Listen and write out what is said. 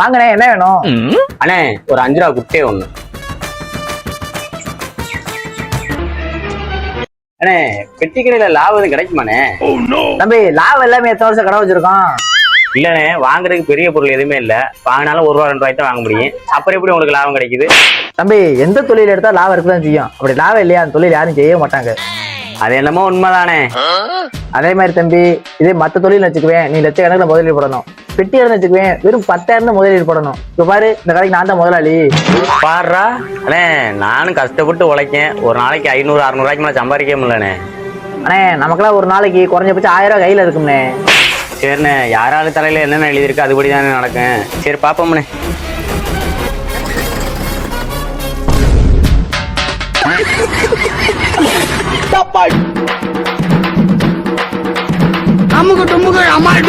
வாங்கண்ணே என்ன வேணும்? அண்ணே ஒரு அஞ்சு ரூபா குட்டே ஒண்ணு. அண்ணே பெட்டி கடையில லாபம் எதுவும் கிடைக்குமாண்ணே? தம்பி லாபம் எல்லாமே எத்தனை வருஷம் கடை வச்சிருக்கோம்? இல்லண்ணே வாங்குறதுக்கு பெரிய பொருள் எதுவுமே இல்ல. வாங்கினாலும் ஒரு ரூபா ரெண்டு ரூபாய்க்கு தான் வாங்க முடியும். அப்புறம் எப்படி உங்களுக்கு லாபம் கிடைக்குது? தம்பி எந்த தொழில் எடுத்தா லாபம் இருக்குதான் செய்யும். அப்படி லாபம் இல்லையா? அந்த தொழில் யாரும் செய்ய மாட்டாங்க. அது என்னமோ உண்மைதானே? அதே மாதிரி தம்பி இதே மத்த தொழில் வச்சுக்குவேன் நீ லட்சக்கணக்கில் முதலீடு போடணும். பெட்டி இடம் வச்சுக்குவேன் வெறும் பத்தாயிரம் தான் முதலீடு போடணும். இப்ப பாரு இந்த கடைக்கு நான் தான் முதலாளி. பாடுறா அண்ணே நானும் கஷ்டப்பட்டு உழைக்கேன். ஒரு நாளைக்கு ஐநூறு அறுநூறுவாய்க்கு மேலே சம்பாதிக்க முடியலண்ணே. அண்ணே நமக்கெல்லாம் ஒரு நாளைக்கு குறைஞ்சபட்சம் ஆயிரம் ரூபாய் கையில இருக்கும்ண்ணே. சரிண்ணே யாராவது தலையில என்னென்ன எழுதியிருக்கு அதுபடி தானே நடக்கும். சரி பாப்போம்ண்ணே. 么个，怎么个样卖？